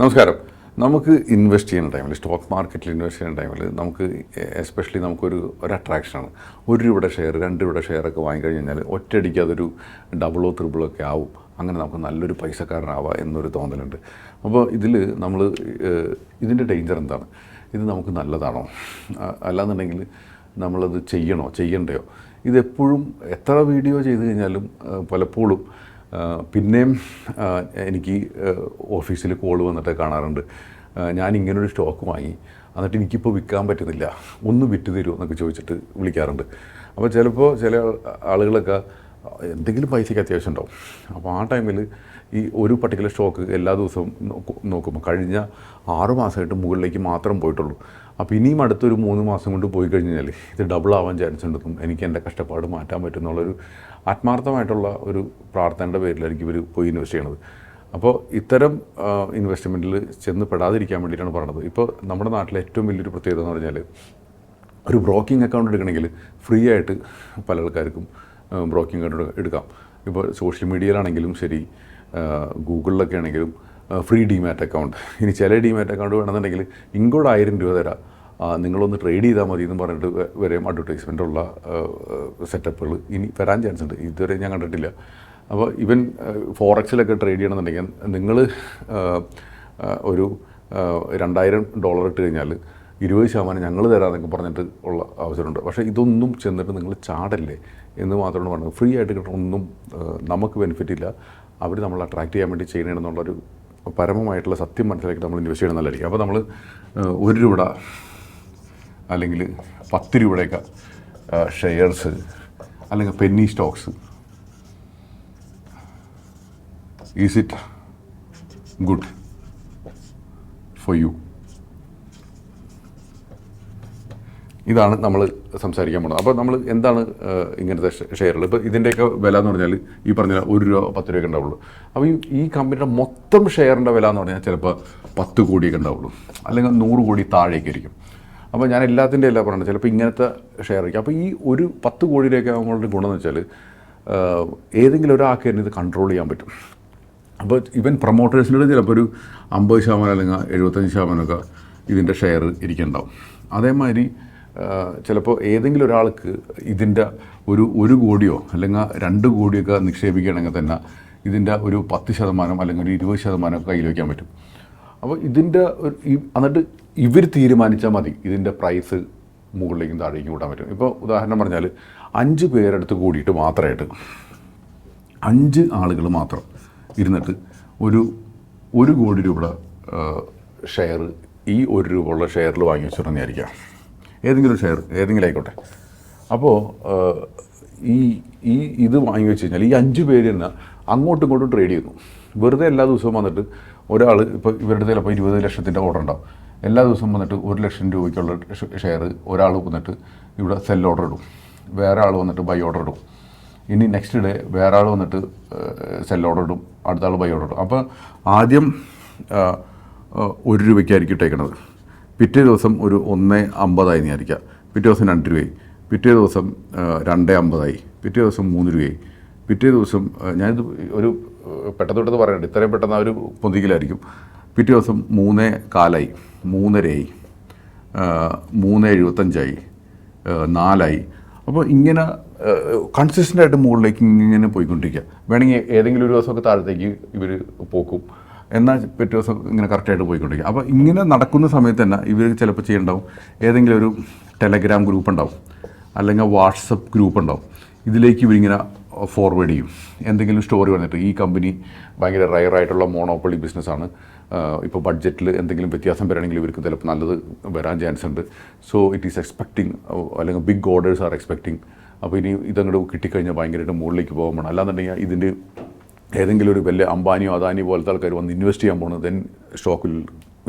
നമസ്കാരം. നമുക്ക് ഇൻവെസ്റ്റ് ചെയ്യുന്ന ടൈമിൽ സ്റ്റോക്ക് മാർക്കറ്റിൽ ഇൻവെസ്റ്റ് ചെയ്യുന്ന ടൈമിൽ നമുക്ക് എസ്പെഷ്യലി നമുക്കൊരു ഒരു അട്രാക്ഷനാണ് ഒരു രൂപയുടെ ഷെയർ രണ്ട് രൂപയുടെ ഷെയർ ഒക്കെ വാങ്ങിക്കഴിഞ്ഞ് കഴിഞ്ഞാൽ ഒറ്റയടിക്ക് അതൊരു ഡബിളോ ത്രിബിളോ ഒക്കെ ആവും. അങ്ങനെ നമുക്ക് നല്ലൊരു പൈസക്കാരനാവാം എന്നൊരു തോന്നലുണ്ട്. അപ്പോൾ ഇതിൽ നമ്മൾ ഇതിന്റെ ഡേഞ്ചർ എന്താണ്? ഇത് നമുക്ക് നല്ലതാണോ? അല്ലാന്നുണ്ടെങ്കിൽ നമ്മളത് ചെയ്യണോ? ചെയ്യണ്ടയോ? ഇതെപ്പോഴും എത്ര വീഡിയോ ചെയ്ത് കഴിഞ്ഞാലും പലപ്പോഴും പിന്നെയും എനിക്ക് ഓഫീസിൽ കോൾ വന്നിട്ട് കാണാറുണ്ട്. ഞാൻ ഇങ്ങനൊരു സ്റ്റോക്ക് വാങ്ങി. എന്നിട്ട് എനിക്കിപ്പോൾ വിൽക്കാൻ പറ്റുന്നില്ല. ഒന്ന് വിറ്റ് തരുമോ എന്നൊക്കെ ചോദിച്ചിട്ട് വിളിക്കാറുണ്ട്. അപ്പോൾ ചിലപ്പോൾ ചില ആളുകളൊക്കെ എന്തെങ്കിലും പൈസയ്ക്ക് അത്യാവശ്യം ഉണ്ടാവും. അപ്പോൾ ആ ടൈമിൽ ഈ ഒരു പർട്ടിക്കുലർ സ്റ്റോക്ക് എല്ലാ ദിവസവും നോക്കുമ്പോൾ കഴിഞ്ഞ ആറു മാസമായിട്ട് മുകളിലേക്ക് മാത്രം പോയിട്ടുള്ളൂ. അപ്പോൾ ഇനിയും അടുത്തൊരു മൂന്ന് മാസം കൊണ്ട് പോയി കഴിഞ്ഞാൽ ഇത് ഡബിൾ ആവാൻ ചാൻസ് ഉണ്ടെന്നും എനിക്ക് എന്റെ കഷ്ടപ്പാട് മാറ്റാൻ പറ്റും എന്നുള്ളൊരു ആത്മാർത്ഥമായിട്ടുള്ള ഒരു പ്രാർത്ഥനയുടെ പേരിലായിരിക്കും ഇവർ പോയി ഇൻവെസ്റ്റ് ചെയ്യണത്. അപ്പോൾ ഇത്തരം ഇൻവെസ്റ്റ്മെന്റിൽ ചെന്ന് പെടാതിരിക്കാൻ വേണ്ടിയിട്ടാണ് പറഞ്ഞത്. ഇപ്പോൾ നമ്മുടെ നാട്ടിലെ ഏറ്റവും വലിയൊരു പ്രത്യേകത എന്ന് പറഞ്ഞാൽ ഒരു ബ്രോക്കിംഗ് അക്കൗണ്ട് എടുക്കണമെങ്കിൽ ഫ്രീ ആയിട്ട് പല ആൾക്കാർക്കും ബ്രോക്കിംഗ് അക്കൗണ്ട് എടുക്കാം ഇപ്പോൾ സോഷ്യൽ മീഡിയയിലാണെങ്കിലും ശരി ഗൂഗിളിലൊക്കെ ആണെങ്കിലും ഫ്രീ ഡിമാറ്റ് അക്കൗണ്ട് ഇനി ചില ഡിമാറ്റ് അക്കൗണ്ട് വേണമെന്നുണ്ടെങ്കിൽ ഇങ്ങോട്ട് ആയിരം രൂപ തരാം. നിങ്ങളൊന്ന് ട്രേഡ് ചെയ്താൽ മതി എന്ന് പറഞ്ഞിട്ട് വരെയും അഡ്വർടൈസ്മെന്റ് ഉള്ള സെറ്റപ്പുകൾ ഇനി വരാൻ ചാൻസ് ഉണ്ട്. ഇതുവരെ ഞാൻ കണ്ടിട്ടില്ല. അപ്പോൾ ഇവൻ ഫോറക്സിലൊക്കെ ട്രേഡ് ചെയ്യണമെന്നുണ്ടെങ്കിൽ നിങ്ങൾ ഒരു രണ്ടായിരം ഡോളർ ഇട്ട് കഴിഞ്ഞാൽ ഇരുപത് ശതമാനം ഞങ്ങൾ തരാമെന്നൊക്കെ പറഞ്ഞിട്ട് ഉള്ള അവസരമുണ്ട്. പക്ഷേ ഇതൊന്നും ചെന്നിട്ട് നിങ്ങൾ ചാടല്ലേ എന്ന് മാത്രമാണ് പറഞ്ഞത്. ഫ്രീ ആയിട്ട് കിട്ടണമൊന്നും നമുക്ക് ബെനിഫിറ്റ് ഇല്ല. അവർ നമ്മൾ അട്രാക്റ്റ് ചെയ്യാൻ വേണ്ടി ചെയ്യണമെന്നുള്ളൊരു പരമമായിട്ടുള്ള സത്യം മനസ്സിലാക്കി നമ്മൾ ഇൻവെസ്റ്റ് ചെയ്യണം നല്ലതായിരിക്കും. അപ്പോൾ നമ്മൾ ഒരു രൂപ അല്ലെങ്കിൽ പത്ത് രൂപയുടെയൊക്കെ ഷെയർസ് അല്ലെങ്കിൽ penny stocks is it good for you ഇതാണ് നമ്മൾ സംസാരിക്കാൻ പോകുന്നത്. അപ്പോൾ നമ്മൾ എന്താണ് ഇങ്ങനത്തെ ഷെയറുകൾ? ഇപ്പോൾ ഇതിന്റെയൊക്കെ വില എന്ന് പറഞ്ഞാൽ ഈ പറഞ്ഞ ഒരു രൂപ പത്ത് രൂപയൊക്കെ ഉണ്ടാവുള്ളൂ. അപ്പോൾ ഈ കമ്പനിയുടെ മൊത്തം ഷെയറിന്റെ വില എന്ന് പറഞ്ഞാൽ ചിലപ്പോൾ പത്ത് കോടിയൊക്കെ ഉണ്ടാവുള്ളൂ. അല്ലെങ്കിൽ നൂറ് കോടി താഴേക്ക് ആയിരിക്കും അപ്പോൾ ഞാൻ എല്ലാത്തിന്റെ എല്ലാം പറയുന്നത് ചിലപ്പോൾ ഇങ്ങനത്തെ ഷെയർ ആയിരിക്കും. അപ്പോൾ ഈ ഒരു പത്ത് കോടിയിലേക്ക് ആകുമ്പോഴൊരു ഗുണമെന്ന് വെച്ചാൽ ഏതെങ്കിലും ഒരാൾക്ക് തന്നെ ഇത് കൺട്രോൾ ചെയ്യാൻ പറ്റും. അപ്പോൾ ഇവൻ പ്രൊമോട്ടേഴ്സിന്റെ ചിലപ്പോൾ ഒരു അമ്പത് ശതമാനം അല്ലെങ്കിൽ എഴുപത്തഞ്ച് ശതമാനമൊക്കെ ഇതിന്റെ ഷെയർ ഇരിക്കുന്നുണ്ടാവും. അതേമാതിരി ചിലപ്പോൾ ഏതെങ്കിലും ഒരാൾക്ക് ഇതിന്റെ ഒരു ഒരു കോടിയോ അല്ലെങ്കിൽ രണ്ട് കോടിയൊക്കെ നിക്ഷേപിക്കുകയാണെങ്കിൽ തന്നെ ഇതിന്റെ ഒരു പത്ത് ശതമാനം അല്ലെങ്കിൽ ഒരു ഇരുപത് ശതമാനം കയ്യിൽ വയ്ക്കാൻ പറ്റും. അപ്പോൾ ഇതിന്റെ ഒരു എന്നിട്ട് ഇവർ തീരുമാനിച്ചാൽ മതി ഇതിന്റെ പ്രൈസ് മുകളിലേക്കും താഴേക്കും കൂട്ടാൻ പറ്റും. ഇപ്പോൾ ഉദാഹരണം പറഞ്ഞാൽ അഞ്ച് പേരെടുത്ത് കൂടിയിട്ട് മാത്രമായിട്ട് അഞ്ച് ആളുകൾ മാത്രം ഇരുന്നിട്ട് ഒരു ഒരു കോടി രൂപയുടെ ഷെയർ ഈ ഒരു രൂപ ഉള്ള ഷെയറിൽ വാങ്ങി വെച്ചിട്ടുണ്ടെന്നായിരിക്കാം ഏതെങ്കിലും ഷെയർ ഏതെങ്കിലും ആയിക്കോട്ടെ. അപ്പോൾ ഈ ഈ ഇത് വാങ്ങി വെച്ച് കഴിഞ്ഞാൽ ഈ അഞ്ച് പേര് തന്നെ അങ്ങോട്ടും ഇങ്ങോട്ടും ട്രേഡ് ചെയ്യുന്നു. വെറുതെ എല്ലാ ദിവസവും വന്നിട്ട് ഒരാൾ ഇപ്പോൾ ഇവരുടെ ചിലപ്പോൾ ഇരുപത് ലക്ഷത്തിന്റെ ഓർഡർ ഉണ്ടാവും. എല്ലാ ദിവസവും വന്നിട്ട് ഒരു ലക്ഷം രൂപയ്ക്കുള്ള ഷെയർ ഒരാൾ വന്നിട്ട് ഇവിടെ സെൽ ഓർഡർ ഇടും. വേറെ ആൾ വന്നിട്ട് ബൈ ഓർഡർ ഇടും. ഇനി നെക്സ്റ്റ് ഡേ വേറെ ആൾ വന്നിട്ട് സെൽ ഓർഡർ ഇടും. അടുത്ത ആൾ ബൈ ഓർഡർ ഇടും. അപ്പോൾ ആദ്യം ഒരു രൂപയ്ക്കായിരിക്കും ഇട്ടേക്കണത്. പിറ്റേ ദിവസം ഒരു ഒന്ന് അമ്പതായി വിചാരിക്കാം പിറ്റേ ദിവസം രണ്ട് രൂപയായി. പിറ്റേ ദിവസം രണ്ട് അമ്പതായി. പിറ്റേ ദിവസം മൂന്ന് രൂപയായി. പിറ്റേ ദിവസം ഞാനിത് ഒരു പെട്ടെന്ന് പെട്ടെന്ന് പറയണ്ട. ഇത്രയും പെട്ടെന്ന് അവർ പൊന്തിക്കലായിരിക്കും. പിറ്റേ ദിവസം മൂന്ന് കാലായി. മൂന്നരയായി. മൂന്ന് എഴുപത്തഞ്ചായി. നാലായി. അപ്പോൾ ഇങ്ങനെ കൺസിസ്റ്റന്റ് ആയിട്ട് മുകളിലേക്ക് ഇങ്ങനെ പോയിക്കൊണ്ടിരിക്കുക. വേണമെങ്കിൽ ഏതെങ്കിലും ഒരു ദിവസമൊക്കെ താഴത്തേക്ക് ഇവർ പോക്കും. എന്നാൽ പിറ്റേ ദിവസം ഇങ്ങനെ കറക്റ്റായിട്ട് പോയിക്കൊണ്ടിരിക്കുക. അപ്പോൾ ഇങ്ങനെ നടക്കുന്ന സമയത്ത് തന്നെ ഇവർ ചിലപ്പോൾ ചെയ്യണ്ടാവും. ഏതെങ്കിലും ഒരു ടെലഗ്രാം ഗ്രൂപ്പ് ഉണ്ടാവും. അല്ലെങ്കിൽ വാട്സപ്പ് ഗ്രൂപ്പ് ഉണ്ടാവും. ഇതിലേക്ക് ഇവരിങ്ങനെ ഫോർവേഡ് ചെയ്യും. എന്തെങ്കിലും സ്റ്റോറി വന്നിട്ട് ഈ കമ്പനി ഭയങ്കര റയർ ആയിട്ടുള്ള മോണോപ്പൊളി ബിസിനസ്സാണ് ഇപ്പോൾ ബഡ്ജറ്റിൽ എന്തെങ്കിലും വ്യത്യാസം വരണമെങ്കിൽ ഇവർക്ക് ചിലപ്പോൾ നല്ലത് വരാൻ ചാൻസ് ഉണ്ട്. സോ ഇറ്റ് ഈസ് എക്സ്പെക്ടിങ് അല്ലെങ്കിൽ ബിഗ് ഓർഡേഴ്സ് ആർ എക്സ്പെക്ടിങ് അപ്പോൾ ഇനി ഇതങ്ങോട്ട് കിട്ടിക്കഴിഞ്ഞാൽ ഭയങ്കരമായിട്ട് മുകളിലേക്ക് പോകാൻ പോകണം അല്ലാന്നുണ്ടെങ്കിൽ ഇതിന്റെ ഏതെങ്കിലും ഒരു വലിയ അംബാനിയോ അദാനിയോ പോലത്തെ ആൾക്കാർ വന്ന് ഇൻവെസ്റ്റ് ചെയ്യാൻ പോകുന്നത് ദെൻ സ്റ്റോക്കിൽ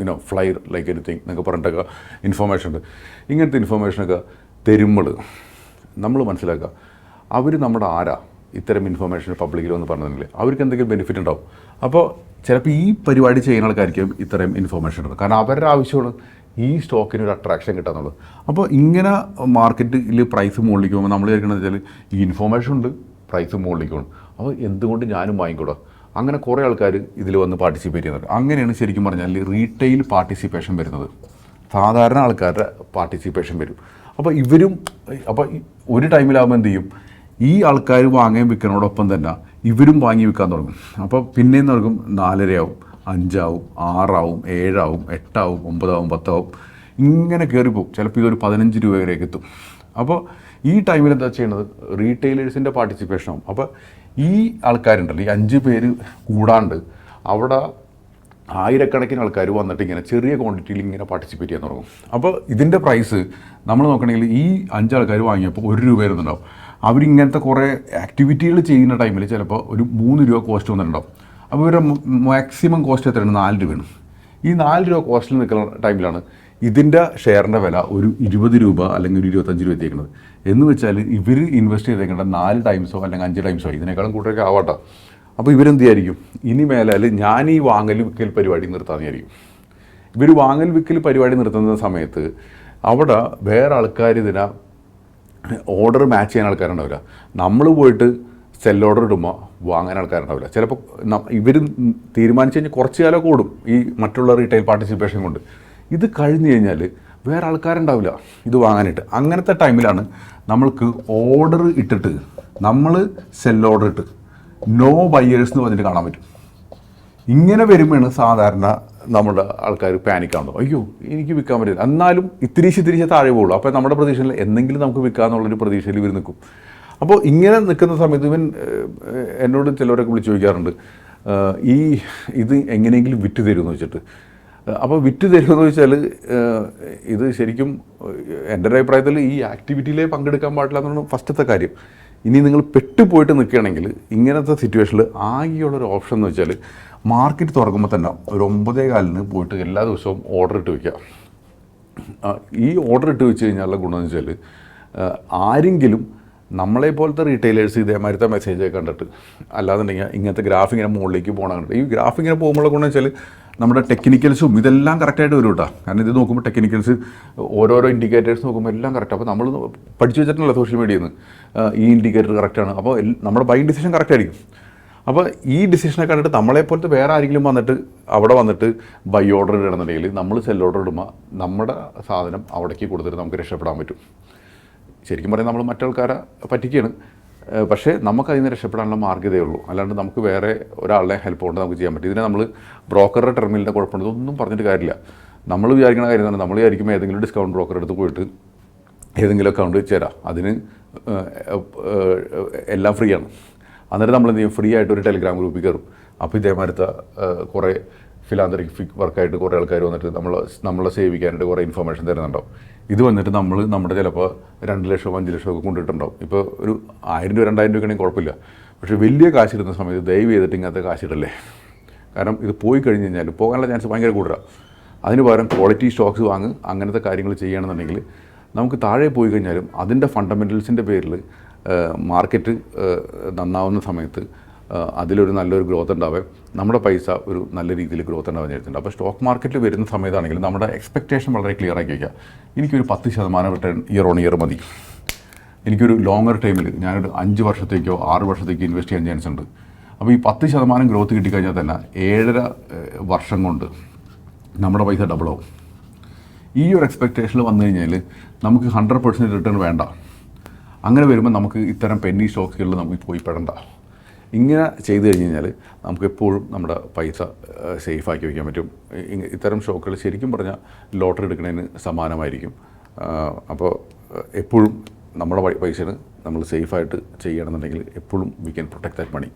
യുനോ ഫ്ലൈ ലൈക്ക് എനിത്തിങ് എന്നൊക്കെ പറഞ്ഞിട്ടൊക്കെ ഇൻഫർമേഷൻ ഉണ്ട്. ഇങ്ങനത്തെ ഇൻഫർമേഷനൊക്കെ തരുമ്പോൾ നമ്മൾ മനസ്സിലാക്കുക അവർ നമ്മുടെ ആരാ? ഇത്തരം ഇൻഫർമേഷൻ പബ്ലിക്കിൽ വന്ന് പറഞ്ഞില്ലേ അവർക്ക് എന്തെങ്കിലും ബെനിഫിറ്റ് ഉണ്ടാവും. അപ്പോൾ ചിലപ്പോൾ ഈ പരിപാടി ചെയ്യുന്ന ആൾക്കാർക്കും ഇത്രയും ഇൻഫർമേഷൻ ഉണ്ട്. കാരണം അവരുടെ ആവശ്യമാണ് ഈ സ്റ്റോക്കിന് ഒരു അട്രാക്ഷൻ കിട്ടാന്നുള്ളത് അപ്പോൾ ഇങ്ങനെ മാർക്കറ്റിൽ പ്രൈസ് മുകളിലേക്ക് പോകുമ്പോൾ നമ്മൾ വിചാരിക്കുന്നത് വെച്ചാൽ ഈ ഇൻഫർമേഷൻ ഉണ്ട് പ്രൈസ് മുകളിലേക്ക് പോകണം അപ്പോൾ എന്തുകൊണ്ട് ഞാനും വാങ്ങിക്കൂടാ? അങ്ങനെ കുറേ ആൾക്കാർ ഇതിൽ വന്ന് പാർട്ടിസിപ്പേറ്റ് ചെയ്യുന്നുണ്ട്. അങ്ങനെയാണ് ശരിക്കും പറഞ്ഞാൽ റീറ്റെയിൽ പാർട്ടിസിപ്പേഷൻ വരുന്നത്. സാധാരണ ആൾക്കാരുടെ പാർട്ടിസിപ്പേഷൻ വരും. അപ്പോൾ ഇവരും അപ്പോൾ ഒരു ടൈമിലാകുമ്പോൾ എന്ത് ചെയ്യും? ഈ ആൾക്കാർ വാങ്ങുകയും വിൽക്കുന്നതോടൊപ്പം തന്നെ ഇവരും വാങ്ങി വിൽക്കാൻ തുടങ്ങും. അപ്പോൾ പിന്നെയും തുടങ്ങും നാലരയാവും അഞ്ചാവും ആറാവും ഏഴാവും എട്ടാവും ഒമ്പതാവും പത്താവും. ഇങ്ങനെ കയറിപ്പോവും ചിലപ്പോൾ ഇതൊരു പതിനഞ്ച് രൂപ വരെയൊക്കെ എത്തും. അപ്പോൾ ഈ ടൈമിൽ എന്താ ചെയ്യുന്നത് റീറ്റെയിലേഴ്സിന്റെ പാർട്ടിസിപ്പേഷൻ ആവും. അപ്പോൾ ഈ ആൾക്കാരുണ്ടല്ലോ ഈ അഞ്ച് പേര് കൂടാണ്ട് അവിടെ ആയിരക്കണക്കിന് ആൾക്കാർ വന്നിട്ട് ഇങ്ങനെ ചെറിയ ക്വാണ്ടിറ്റിയിൽ ഇങ്ങനെ പാർട്ടിസിപ്പേറ്റ് ചെയ്യാൻ തുടങ്ങും. അപ്പോൾ ഇതിന്റെ പ്രൈസ് നമ്മൾ നോക്കണമെങ്കിൽ ഈ അഞ്ചാൾക്കാർ വാങ്ങിയപ്പോൾ ഒരു രൂപ വരുന്നുണ്ടാവും. അവരിങ്ങനത്തെ കുറേ ആക്ടിവിറ്റികൾ ചെയ്യുന്ന ടൈമിൽ ചിലപ്പോൾ ഒരു മൂന്ന് രൂപ കോസ്റ്റ് വന്നിട്ടുണ്ടാവും. അപ്പോൾ ഇവരുടെ മാക്സിമം കോസ്റ്റ് എത്രയാണ്? നാല് രൂപയാണ്. ഈ നാല് രൂപ കോസ്റ്റിൽ നിൽക്കുന്ന ടൈമിലാണ് ഇതിന്റെ ഷെയറിന്റെ വില ഒരു ഇരുപത് രൂപ അല്ലെങ്കിൽ ഒരു ഇരുപത്തഞ്ച് രൂപ എത്തിക്കുന്നത് എന്ന് വെച്ചാൽ ഇവർ ഇൻവെസ്റ്റ് ചെയ്തേക്കേണ്ട നാല് ടൈംസോ അല്ലെങ്കിൽ അഞ്ച് ടൈംസോ ഇതിനേക്കാളും കൂടുതലൊക്കെ ആവട്ടെ. അപ്പോൾ ഇവരെന്ത് വിചാരിക്കും ഇനി മേലാൽ ഞാൻ ഈ വാങ്ങൽ വിൽക്കൽ പരിപാടി നിർത്താമെന്ന് വിചാരിക്കും. ഇവർ വാങ്ങൽ വിൽക്കൽ പരിപാടി നിർത്തുന്ന സമയത്ത് അവിടെ വേറെ ആൾക്കാർ ഇതിനെ ഓർഡർ മാച്ച് ചെയ്യാൻ ആൾക്കാരുണ്ടാവില്ല. നമ്മൾ പോയിട്ട് സെൽ ഓർഡർ ഇടുമ്പോൾ വാങ്ങാൻ ആൾക്കാരുണ്ടാവില്ല. ചിലപ്പോൾ ഇവർ തീരുമാനിച്ചു കഴിഞ്ഞാൽ കുറച്ച് കാലം കൂടും ഈ മറ്റുള്ള റീറ്റെയിൽ പാർട്ടിസിപ്പേഷൻ കൊണ്ട്. ഇത് കഴിഞ്ഞു കഴിഞ്ഞാൽ വേറെ ആൾക്കാരുണ്ടാവില്ല ഇത് വാങ്ങാനായിട്ട്. അങ്ങനത്തെ ടൈമിലാണ് നമ്മൾക്ക് ഓർഡർ ഇട്ടിട്ട് നമ്മൾ സെൽ ഓർഡർ ഇട്ട്. നോ ബയ്യേഴ്സ് എന്ന് പറഞ്ഞിട്ട് കാണാൻ പറ്റും. ഇങ്ങനെ വരുമ്പോഴാണ് സാധാരണ നമ്മുടെ ആൾക്കാർ പാനിക്കാണല്ലോ അയ്യോ എനിക്ക് വിൽക്കാൻ പറ്റില്ല. എന്നാലും ഇത്തിരിശ് തിരിച്ച് താഴെ പോകുള്ളൂ. അപ്പോൾ നമ്മുടെ പ്രതീക്ഷയിൽ എന്തെങ്കിലും നമുക്ക് വിൽക്കാമെന്നുള്ളൊരു പ്രതീക്ഷയിൽ ഇവർ നിൽക്കും. അപ്പോൾ ഇങ്ങനെ നിൽക്കുന്ന സമയത്ത് ഇവൻ എന്നോട് ചിലവരൊക്കെ വിളിച്ച് ചോദിക്കാറുണ്ട്. ഈ ഇത് എങ്ങനെയെങ്കിലും വിറ്റ് തരുമെന്ന് വെച്ചിട്ട്. അപ്പോൾ വിറ്റ് തരുമെന്ന് വെച്ചാൽ ഇത് ശരിക്കും എന്റെ ഒരു അഭിപ്രായത്തിൽ ഈ ആക്ടിവിറ്റിയിലേ പങ്കെടുക്കാൻ പാടില്ല എന്നാണ് ഫസ്റ്റത്തെ കാര്യം. ഇനി നിങ്ങൾ പെട്ടുപോയിട്ട് നിൽക്കുകയാണെങ്കിൽ ഇങ്ങനത്തെ സിറ്റുവേഷനിൽ ആകെയുള്ളൊരു ഓപ്ഷൻ എന്ന് വെച്ചാൽ മാർക്കറ്റ് തുറക്കുമ്പോൾ തന്നെ ഒരു ഒമ്പതേ കാലിന് പോയിട്ട് എല്ലാ ദിവസവും ഓർഡർ ഇട്ട് വയ്ക്കുക ഈ ഓർഡർ ഇട്ട് വെച്ച് കഴിഞ്ഞാലുള്ള ഗുണമെന്ന് വെച്ചാൽ ആരെങ്കിലും നമ്മളെ പോലത്തെ റീറ്റെയിലേഴ്സ് ഇതേമാതിരത്തെ മെസ്സേജ് കണ്ടിട്ട് അല്ലാന്നുണ്ടെങ്കിൽ ഇങ്ങനത്തെ ഗ്രാഫ് ഇങ്ങനെ മുകളിലേക്ക് പോകണം കണ്ടിട്ട്. ഈ ഗ്രാഫ് ഇങ്ങനെ പോകുമ്പോൾ ഗുണം വെച്ചാൽ നമ്മുടെ ടെക്നിക്കൽസും ഇതെല്ലാം കറക്റ്റായിട്ട് വരും കേട്ടോ കാരണം ഇത് നോക്കുമ്പോൾ ടെക്നിക്കൽസ് ഓരോരോ ഇൻഡിക്കേറ്റേഴ്സ് നോക്കുമ്പോൾ എല്ലാം കറക്റ്റ് അപ്പോൾ നമ്മൾ പഠിച്ചു വെച്ചിട്ടുണ്ടല്ലോ സോഷ്യൽ മീഡിയയിൽ നിന്ന് ഈ ഇൻഡിക്കേറ്റർ കറക്റ്റാണ് അപ്പോൾ നമ്മുടെ ബൈ ഡിസിഷൻ കറക്റ്റ് ആയിരിക്കും. അപ്പോൾ ഈ ഡിസിഷനെ കണ്ടിട്ട് നമ്മളെ പോലത്തെ വേറെ ആരെങ്കിലും വന്നിട്ട് അവിടെ വന്നിട്ട് ബൈ ഓർഡർ ഇടണമെന്നുണ്ടെങ്കിൽ നമ്മൾ സെൽ ഓർഡർ ഇടുമ്പോൾ നമ്മുടെ സാധനം അവിടേക്ക് കൊടുത്തിട്ട് നമുക്ക് രക്ഷപ്പെടാൻ പറ്റും. ശരിക്കും പറയാൻ നമ്മൾ മറ്റാൾക്കാരെ പറ്റിക്കുകയാണ് പക്ഷേ നമുക്ക് അതിൽ നിന്ന് രക്ഷപ്പെടാനുള്ള മാർഗതയേ ഉള്ളൂ. അല്ലാണ്ട് നമുക്ക് വേറെ ഒരാളെ ഹെൽപ്പ് കൊണ്ട് നമുക്ക് ചെയ്യാൻ പറ്റും. ഇതിനെ നമ്മൾ ബ്രോക്കറുടെ ടെർമിനലിന്റെ കുഴപ്പമുണ്ട് ഇതൊന്നും പറഞ്ഞിട്ട് കാര്യമില്ല. നമ്മൾ വിചാരിക്കുന്ന കാര്യം തന്നെ. നമ്മൾ വിചാരിക്കുമ്പോൾ ഏതെങ്കിലും ഡിസ്കൗണ്ട് ബ്രോക്കർ എടുത്ത് പോയിട്ട് ഏതെങ്കിലും അക്കൗണ്ട് ചേരാം അതിന് എല്ലാം ഫ്രീ ആണ്. അന്നേരം നമ്മൾ എന്ത് ചെയ്യും? ഫ്രീ ആയിട്ട് ഒരു ടെലിഗ്രാം ഗ്രൂപ്പിൽ കയറും. അപ്പോൾ ഇതേമാരത്തെ കുറേ ഫിലാന്തറിക് വർക്കായിട്ട് കുറേ ആൾക്കാർ വന്നിട്ട് നമ്മൾ നമ്മളെ സേവിക്കാനായിട്ട് കുറേ ഇൻഫർമേഷൻ തരുന്നുണ്ടാവും. ഇത് വന്നിട്ട് നമ്മൾ നമ്മുടെ ചിലപ്പോൾ രണ്ട് ലക്ഷം അഞ്ച് ലക്ഷം ഒക്കെ കൊണ്ടിട്ടുണ്ടാവും. ഇപ്പോൾ ഒരു ആയിരം രൂപ രണ്ടായിരം രൂപ ആണെങ്കിൽ കുഴപ്പമില്ല. പക്ഷേ വലിയ കാശിടുന്ന സമയത്ത് ദയവ് ചെയ്തിട്ട് ഇങ്ങനത്തെ കാശിടല്ലേ കാരണം ഇത് പോയി കഴിഞ്ഞ് കഴിഞ്ഞാൽ പോകാനുള്ള ചാൻസ് ഭയങ്കര കൂടുതലാണ് അതിന് പകരം ക്വാളിറ്റി സ്റ്റോക്സ് വാങ്ങ് അങ്ങനത്തെ കാര്യങ്ങൾ ചെയ്യുകയാണെന്നുണ്ടെങ്കിൽ നമുക്ക് താഴെ പോയി കഴിഞ്ഞാലും അതിന്റെ ഫണ്ടമെന്റൽസിന്റെ പേരിൽ മാർക്കറ്റ് നന്നാവുന്ന സമയത്ത് അതിലൊരു നല്ലൊരു ഗ്രോത്ത് ഉണ്ടാവുക നമ്മുടെ പൈസ ഒരു നല്ല രീതിയിൽ ഗ്രോത്ത് ഉണ്ടാവാൻ വിചാരിച്ചിട്ടുണ്ട് അപ്പോൾ സ്റ്റോക്ക് മാർക്കറ്റിൽ വരുന്ന സമയത്താണെങ്കിൽ നമ്മുടെ എക്സ്പെക്റ്റേഷൻ വളരെ ക്ലിയർ ആക്കി വയ്ക്കുക എനിക്കൊരു പത്ത് ശതമാനം റിട്ടേൺ ഇയർ ഓൺ ഇയർ മതി. എനിക്കൊരു ലോങ്ങർ ടൈമിൽ ഞാനൊരു അഞ്ച് വർഷത്തേക്കോ ആറ് വർഷത്തേക്കോ ഇൻവെസ്റ്റ് ചെയ്യാൻ ചാൻസ് ഉണ്ട്. അപ്പോൾ ഈ പത്ത് ശതമാനം ഗ്രോത്ത് കിട്ടിക്കഴിഞ്ഞാൽ തന്നെ ഏഴര വർഷം കൊണ്ട് നമ്മുടെ പൈസ ഡബിളാവും ഈ ഒരു എക്സ്പെക്റ്റേഷനിൽ വന്നു കഴിഞ്ഞാൽ നമുക്ക് ഹൺഡ്രഡ് പെർസെന്റ് റിട്ടേൺ വേണ്ട. അങ്ങനെ വരുമ്പോൾ നമുക്ക് ഇത്തരം പെന്നി സ്റ്റോക്കുകളിൽ നമുക്ക് പോയി പെടണ്ട. ഇങ്ങനെ ചെയ്തു കഴിഞ്ഞ് കഴിഞ്ഞാൽ നമുക്ക് എപ്പോഴും നമ്മുടെ പൈസ സേഫ് ആക്കി വയ്ക്കാൻ പറ്റും. ഇത്തരം ഷോക്കുകൾ ശരിക്കും പറഞ്ഞാൽ ലോട്ടറി എടുക്കുന്നതിന് സമാനമായിരിക്കും. അപ്പോൾ എപ്പോഴും നമ്മുടെ പൈസ നമ്മൾ സേഫായിട്ട് ചെയ്യണമെന്നുണ്ടെങ്കിൽ എപ്പോഴും we can protect that money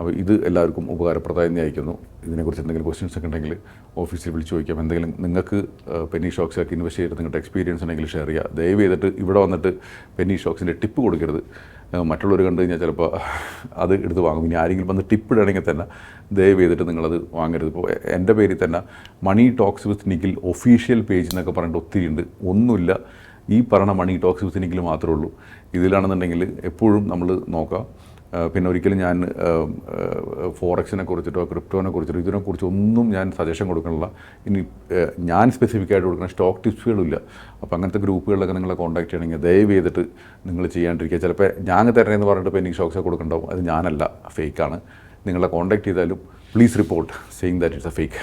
അപ്പോൾ ഇത് എല്ലാവർക്കും ഉപകാരപ്രദമായി അയക്കുന്നു ഇതിനെക്കുറിച്ച് എന്തെങ്കിലും ക്വസ്റ്റ്യൻസ് ഒക്കെ ഉണ്ടെങ്കിൽ ഓഫീസിൽ വിളിച്ച് ചോദിക്കാം. എന്തെങ്കിലും നിങ്ങൾക്ക് പെന്നി ഷോക്സിലൊക്കെ ഇൻവെസ്റ്റ് ചെയ്തിട്ട് നിങ്ങളുടെ എക്സ്പീരിയൻസ് ഉണ്ടെങ്കിൽ ഷെയർ ചെയ്യുക. ദയവ് ചെയ്തിട്ട് ഇവിടെ വന്നിട്ട് പെന്നി ഷോക്സിന്റെ ടിപ്പ് കൊടുക്കരുത്. മറ്റുള്ളവർ കണ്ടു കഴിഞ്ഞാൽ ചിലപ്പോൾ അത് എടുത്ത് വാങ്ങും. ഇനി ആരെങ്കിലും വന്ന് ടിപ്പ് ഇടണമെങ്കിൽ തന്നെ ദയവ് ചെയ്തിട്ട് നിങ്ങളത് വാങ്ങരുത്. ഇപ്പോൾ എന്റെ പേരിൽ തന്നെ money talks with Nikhil official page എന്നൊക്കെ പറഞ്ഞിട്ട് ഒത്തിരി ഉണ്ട്. ഒന്നുമില്ല. ഈ പറഞ്ഞ മണി ടോക്സ് വിത്ത് നിഖിൽ മാത്രമേ ഉള്ളൂ. ഇതിലാണെന്നുണ്ടെങ്കിൽ എപ്പോഴും നമ്മൾ നോക്കാം. പിന്നെ ഒരിക്കലും ഞാൻ ഫോറക്സിനെ കുറിച്ചിട്ടോ ക്രിപ്റ്റോനെ കുറിച്ചിട്ടോ ഇതിനെക്കുറിച്ച് ഒന്നും ഞാൻ സജഷൻ കൊടുക്കണില്ല ഇനി ഞാൻ സ്പെസിഫിക് ആയിട്ട് കൊടുക്കുന്ന സ്റ്റോക്ക് ടിപ്സുകളില്ല ഇല്ല അപ്പോൾ അങ്ങനത്തെ ഗ്രൂപ്പുകളിലൊക്കെ നിങ്ങളെ കോൺടാക്ട് ചെയ്യണമെങ്കിൽ ദയവ് ചെയ്തിട്ട് നിങ്ങൾ ചെയ്യാണ്ടിരിക്കുക. ചിലപ്പോൾ ഞാൻ തരണേന്ന് പറഞ്ഞിട്ട് പെൻഡിങ് സ്റ്റോക്സ് കൊടുക്കണ്ടാവും അത് ഞാനല്ല ഫേക്കാണ് നിങ്ങളെ കോൺടാക്ട് ചെയ്താലും please report saying that it's a fake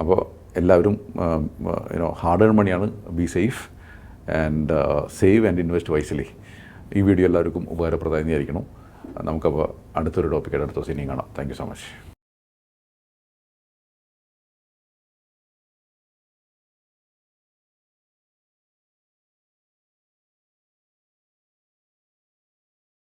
അപ്പോൾ എല്ലാവരും യുനോ ഹാർഡ് ഏൺ മണിയാണ് be safe and save and invest wisely ഈ വീഡിയോ എല്ലാവർക്കും ഉപകാരപ്രദമായിരിക്കണം. നമുക്കപ്പോൾ അടുത്തൊരു ടോപ്പിക്കായിട്ട് അടുത്ത ദിവസം ഇനിയും കാണാം താങ്ക് സോ മച്ച്